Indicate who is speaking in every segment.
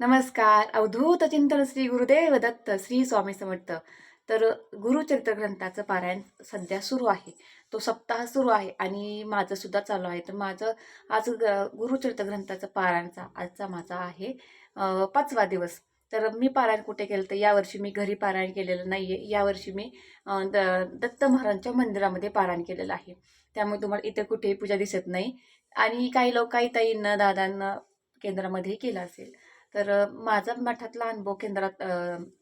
Speaker 1: नमस्कार. अवधूत चिंतन श्री गुरुदेव दत्त श्री स्वामी समर्थ. तर गुरुचरित्र ग्रंथाचं पारायण सध्या सुरू आहे. तो सप्ताह सुरू आहे आणि माझं सुद्धा चालू आहे. तर माझं आज गुरुचरित्र ग्रंथाचं पारायणचा आजचा माझा आहे पाचवा दिवस. तर मी पारायण कुठे केलं तर यावर्षी मी घरी पारायण केलेलं नाही आहे यावर्षी मी द दत्त महाराजांच्या मंदिरामध्ये पारायण केलेलं आहे. त्यामुळे तुम्हाला इथे कुठेही पूजा दिसत नाही. आणि काही लोक काही ताईंना दादांना केंद्रामध्येही केलं असेल. तर माझा मठातला अनुभव केंद्रात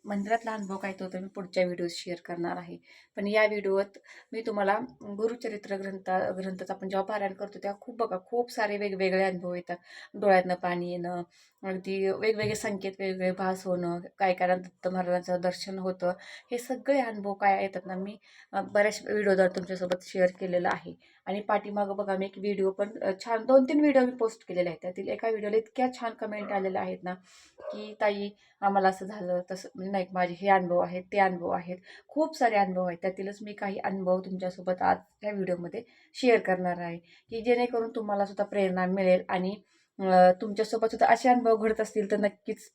Speaker 1: मंदिरातला अनुभव काय तो तर मी पुढच्या व्हिडिओत शेअर करणार आहे. पण या व्हिडिओत मी तुम्हाला गुरुचरित्र ग्रंथ ग्रंथाचं आपण जेव्हा पारायण करतो तेव्हा खूप बघा खूप सारे वेगवेगळे अनुभव येतात. डोळ्यातनं पाणी येणं अगदी वेगवेगळे संकेत वेगवेगळे भास होणं काय काय दत्त महाराजांचं दर्शन होतं हे सगळे अनुभव काय येतात ना मी बऱ्याच व्हिडिओद्वारे तुमच्यासोबत शेअर केलेलं आहे. आणि पाठीमागं बघा मी एक व्हिडिओ पण छान दोन तीन व्हिडिओ मी पोस्ट केलेले आहेत. त्यातील एका व्हिडिओला इतक्या छान कमेंट आलेल्या आहेत ना की ताई आम्हाला असं झालं तसं म्हणजे नाही माझे हे अनुभव आहेत ते अनुभव आहेत. खूप सारे अनुभव आहेत. त्यातीलच मी काही अनुभव तुमच्यासोबत आज या व्हिडिओमध्ये शेअर करणार आहे. की जेणेकरून तुम्हाला सुद्धा प्रेरणा मिळेल आणि तुमच्यासोबत सुद्धा असे अनुभव घडत असतील तर नक्कीच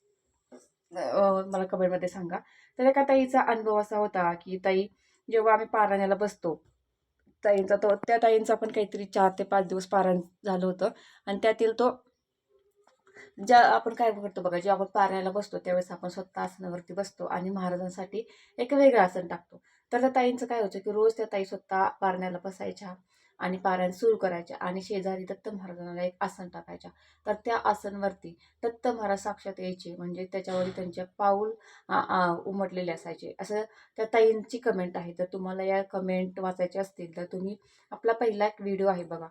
Speaker 1: मला कमेंटमध्ये सांगा. तर एका ताईचा अनुभव असा होता की ताई जेव्हा आम्ही पारण्याला बसतो ताईंचा तो त्या ताईंचा पण काहीतरी चार ते पाच दिवस पारायण झालं होतं. आणि त्यातील तो ज्या आपण काय करतो बघा जेव्हा आपण पारायला बसतो त्यावेळेस आपण स्वतः आसनावरती बसतो आणि महाराजांसाठी एक वेगळं आसन टाकतो. तर त्या ताईंचं काय होतं की रोज त्या ताई स्वतः पारण्याला बसायच्या आणि पारायण सुरू करायच्या आणि शेजारी दत्त महाराजांना एक आसन टाकायच्या. तर त्या आसनवरती दत्त महाराज साक्षात यायचे म्हणजे त्याच्यावर त्यांचे पाऊल उमटलेले असायचे. असं त्या ताईंची कमेंट आहे. तर तुम्हाला या कमेंट वाचायचे असतील तर तुम्ही आपला पहिला एक व्हिडिओ आहे बघा.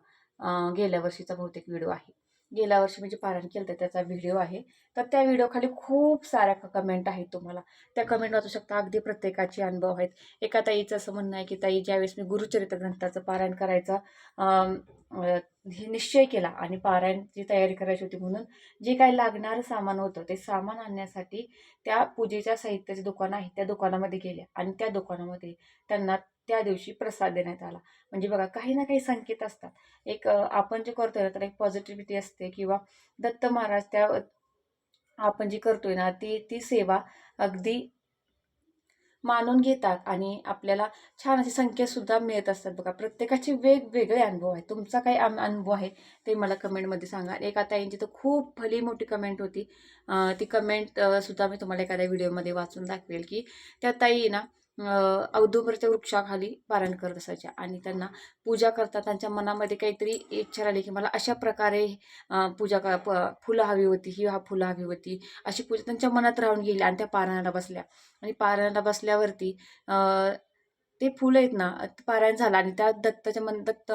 Speaker 1: गेल्या वर्षीचा बहुतेक व्हिडिओ आहे. गेल्या वर्षी मी जे पारायण केलं होतं त्याचा व्हिडिओ आहे. तर त्या व्हिडिओखाली खूप साऱ्या कमेंट आहेत तुम्हाला. त्या कमेंट वाचू शकता. अगदी प्रत्येकाचे अनुभव आहेत. एका ताईचं असं म्हणणं आहे की ताई ज्यावेळेस मी गुरुचरित्र ग्रंथाचं पारायण करायचा हे निश्चय केला आणि पारायणची तयारी करायची होती म्हणून जे काही लागणारं सामान होतं ते सामान आणण्यासाठी त्या पूजेच्या साहित्याचे दुकान आहे त्या दुकानामध्ये गेल्या आणि त्या दुकानामध्ये त्यांना त्या दिवशी प्रसाद देण्यात आला. म्हणजे बघा काही ना काही संकेत असतात. एक आपण जे करतोय ना तर एक पॉझिटिव्हिटी असते किंवा दत्त महाराज त्या आपण जी करतोय ना ती ती सेवा अगदी मानून घेतात आणि आपल्याला छान असे संकेतसुद्धा मिळत असतात. बघा प्रत्येकाचे वेगवेगळे अनुभव आहेत. तुमचा काही अनुभव आहे ते मला कमेंटमध्ये सांगा. एका ताईंची तर खूप भली मोठी कमेंट होती. ती कमेंट सुद्धा मी तुम्हाला एखाद्या व्हिडिओमध्ये वाचून दाखवेल की त्या ताई ना औदुंबरच्या वृक्षाखाली पारण करत असायच्या. आणि त्यांना पूजा करता त्यांच्या मनामध्ये काहीतरी इच्छा राहिली की मला अशा प्रकारे पूजा का प फुलं हवी होती ही हा फुलं हवी होती अशी पूजा त्यांच्या मनात राहून गेली आणि त्या पारायणाला बसल्या. आणि पारायणाला बसल्यावरती ते फुलं आहेत ना पारायण झालं आणि त्या दत्ताच्या मन दत्त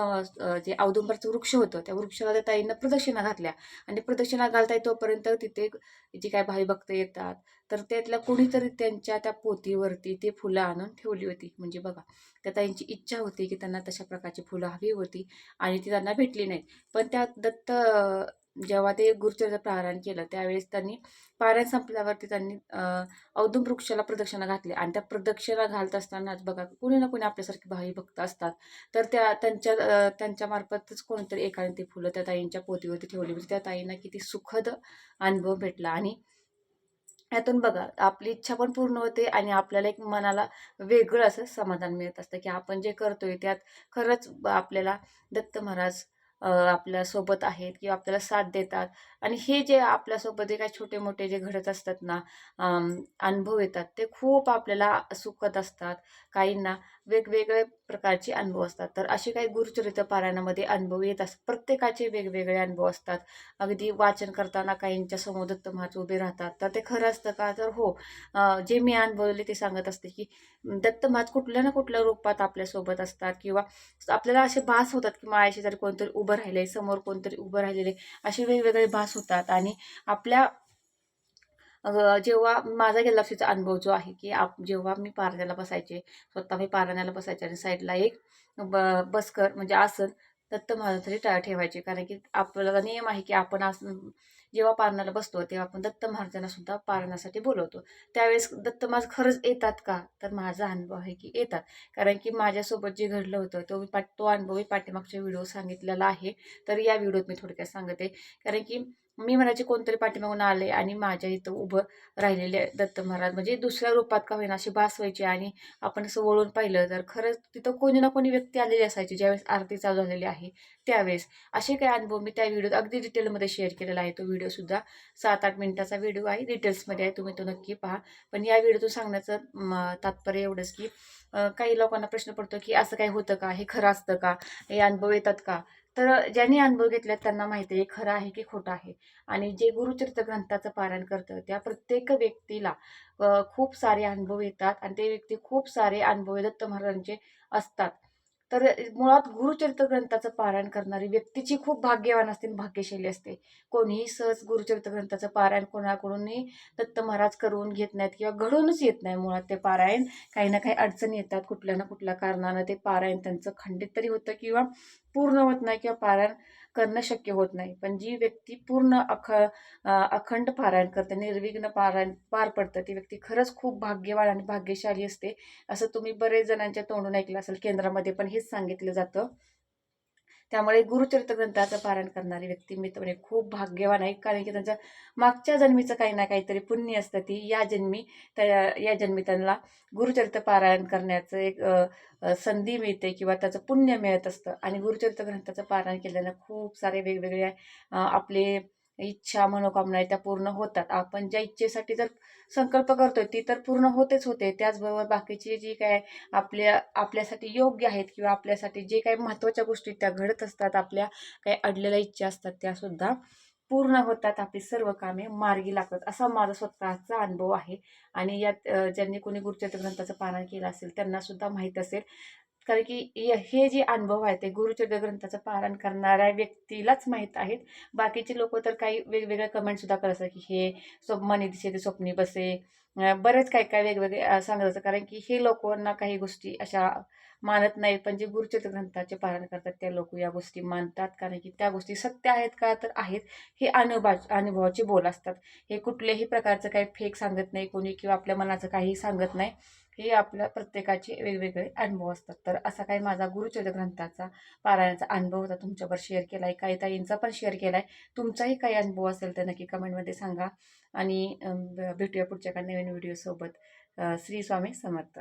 Speaker 1: जे औदुंबरचं वृक्ष होतं त्या वृक्षाला त्या ताईनं प्रदक्षिणा घातल्या. आणि प्रदक्षिणा घालताय तोपर्यंत तिथे जी काय भाई भक्त येतात तर त्यातल्या कोणीतरी त्यांच्या त्या पोतीवरती ते फुलं आणून ठेवली होती. म्हणजे बघा त्या ताईंची इच्छा होती की त्यांना तशा प्रकारची फुलं हवी होती आणि ती त्यांना भेटली नाहीत. पण त्या दत्त जेव्हा ते गुरुचरित्र प्रहारण केलं त्यावेळेस त्यांनी पारायण संपल्यावरती त्यांनी अं, वृक्षाला प्रदक्षिणा घातली. आणि त्या प्रदक्षिणा घालत असतानाच बघा कुणी ना कोणी आपल्यासारखे भावी भक्त असतात. तर त्या त्यांच्या त्यांच्यामार्फतच त्यांच्या मार्फतच कोणीतरी एकाने ती फुलं त्या ताईंच्या पोतीवरती ठेवली. म्हणजे त्या ताईंना किती सुखद अनुभव भेटला. आणि यातून बघा आपली इच्छा पण पूर्ण होते आणि आपल्याला एक मनाला वेगळं असं समाधान मिळत असतं की आपण जे करतोय त्यात खरंच आपल्याला दत्त महाराज आपल्यासोबत आहेत किंवा आपल्याला साथ देतात. आणि हे जे आपल्यासोबत जे काही छोटे मोठे जे घडत असतात ना अनुभव येतात ते खूप आपल्याला सुखत असतात. काहींना वेगवेगळे प्रकारचे अनुभव असतात. तर असे काही गुरुचरित्र पारायणामध्ये अनुभव येत असतात प्रत्येकाचे वेगवेगळे अनुभव असतात. अगदी वाचन करताना काहींच्या समोर दत्त महाराज उभे राहतात. तर ते खरं असतं का? तर हो. जे मी अनुभवले ते सांगत असते की दत्त महाराज कुठल्या ना कुठल्या रूपात आपल्यासोबत असतात किंवा आपल्याला असे भास होतात की माझ्याशी जर कोणतरी उभं राहिले समोर कोणतरी उभं राहिलेले असे वेगवेगळे भास होतात. आणि आपल्या जेव्हा माझा गेल्या अनुभव जो आहे की आप जेव्हा मी पारण्याला बसायचे स्वतः मी पारण्याला बसायचे आणि साईडला एक ब बसकर म्हणजे आसन दत्त महाराजांसाठी टा ठेवायचे. कारण की आपल्याला नियम आहे की आपण आसन जेव्हा पारणाला बसतो तेव्हा आपण दत्त महाराजांना सुद्धा पारण्यासाठी बोलवतो. त्यावेळेस दत्त महाराज खरंच येतात का? तर माझा अनुभव आहे की येतात. कारण की माझ्यासोबत जे घडलं होतं तो मी पाठ तो अनुभव मी पाठीमागच्या व्हिडिओ सांगितलेला आहे. तर या व्हिडिओत मी थोडक्यात सांगते. कारण की मी म्हणायचे कोणतरी पाठीमागून आले आणि माझ्या इथं उभं राहिलेले दत्त महाराज. म्हणजे दुसऱ्या रूपात का होईना अशी भास व्हायची आणि आपण असं वळून पाहिलं तर खरंच तिथं कोणी ना कोणी व्यक्ती आलेली असायची ज्यावेळेस आरती चालू झालेली आहे त्यावेळेस. असे काही अनुभव मी त्या व्हिडिओत अगदी डिटेलमध्ये शेअर केलेला आहे. तो व्हिडिओसुद्धा सात आठ मिनिटाचा व्हिडिओ आहे डिटेल्समध्ये आहे तुम्ही तो नक्की पहा. पण या व्हिडिओतून सांगण्याचं तात्पर्य एवढंच की काही लोकांना प्रश्न पडतो की असं काही होतं का? हे खरं असतं का? हे अनुभव येतात का? तर ज्यांनी अनुभव घेतलेत त्यांना माहिती आहे खरं आहे की खोटं आहे. आणि जे गुरुचरित्र ग्रंथाचं पारायण करतं त्या प्रत्येक व्यक्तीला खूप सारे अनुभव येतात. आणि ते व्यक्ती खूप सारे अनुभव दत्त महाराजांचे असतात. तर मुळात गुरुचरित्र ग्रंथाचं पारायण करणारी व्यक्तीची खूप भाग्यवान असते आणि असते. कोणीही सहज गुरुचरित्र ग्रंथाचं पारायण कोणाकडूनही दत्त महाराज करून घेत नाहीत किंवा घडूनच येत नाही. मुळात ते पारायण काही ना काही अडचणी येतात. कुठल्या ना कुठल्या कारणानं ते पारायण त्यांचं खंडित तरी होतं किंवा पूर्ण होत नाही किंवा पारायण करणं शक्य होत नाही. पण जी व्यक्ती पूर्ण अख अखंड पारायण करते निर्विघ्न पारायण पार पडतं ती व्यक्ती खरंच खूप भाग्यवान आणि भाग्यशाली असते असं तुम्ही बरेच जणांच्या तोंडून ऐकलं असेल केंद्रामध्ये पण हेच सांगितलं जातं. त्यामुळे गुरुचरित्र ग्रंथाचं पारायण करणारी व्यक्ती मी म्हणजे खूप भाग्यवान आहे. कारण की त्यांच्या मागच्या जन्मीचं काही ना काहीतरी पुण्य असतं. ती या जन्मी त्या या जन्मी त्यांना गुरुचरित्र पारायण करण्याचं एक संधी मिळते किंवा त्याचं पुण्य मिळत असतं. आणि गुरुचरित्र ग्रंथाचं पारायण केल्यानं खूप सारे वेगवेगळे आपले इच्छा मनोकामना आहे त्या पूर्ण होतात. आपण ज्या इच्छेसाठी जर संकल्प करतोय ती तर पूर्ण होतेच होते. त्याचबरोबर बाकीची जी काय आपल्या आपल्यासाठी योग्य आहेत किंवा आपल्यासाठी जे काही महत्त्वाच्या गोष्टी त्या घडत असतात आपल्या काही अडलेल्या इच्छा असतात त्यासुद्धा पूर्ण होतात. आपली सर्व कामे मार्गी लागतात. असा माझा स्वतःचा अनुभव आहे. आणि यात ज्यांनी कोणी गुरुचरित्र ग्रंथाचं पालन केलं असेल त्यांना सुद्धा माहीत असेल. कारण की य- हे जे अनुभव आहेत ते गुरुचरित्र ग्रंथाचं पारायण करणाऱ्या व्यक्तीलाच माहीत आहेत. बाकीचे लोक तर काही वेगवेगळ्या कमेंटसुद्धा करत असतात की हे स्वप्नी दिसे ते स्वप्नी बसे. बरेच काही काय वेगवेगळे सांगत असतात. कारण की हे लोकांना काही गोष्टी अशा मानत नाहीत पण जे गुरुचरित्र ग्रंथाचे पारायण करतात त्या लोक या गोष्टी मानतात. कारण की त्या गोष्टी सत्य आहेत का तर आहेत. हे अनुभा अनुभवाचे बोल असतात. हे कुठल्याही प्रकारचं काही फेक सांगत नाही कोणी किंवा आपल्या मनाचं काही सांगत नाही. हे आपल्या प्रत्येकाचे वेगवेगळे अनुभव असतात. तर असा काही माझा गुरुचरित्र ग्रंथाचा पारायणाचा अनुभव होता तुमच्यावर शेअर केला आहे काही ताईंचा पण शेअर केला आहे तुमचाही काही अनुभव असेल तर नक्की कमेंटमध्ये सांगा. आणि भेटूया पुढच्या काही नवीन व्हिडिओसोबत श्री स्वामी समर्थ.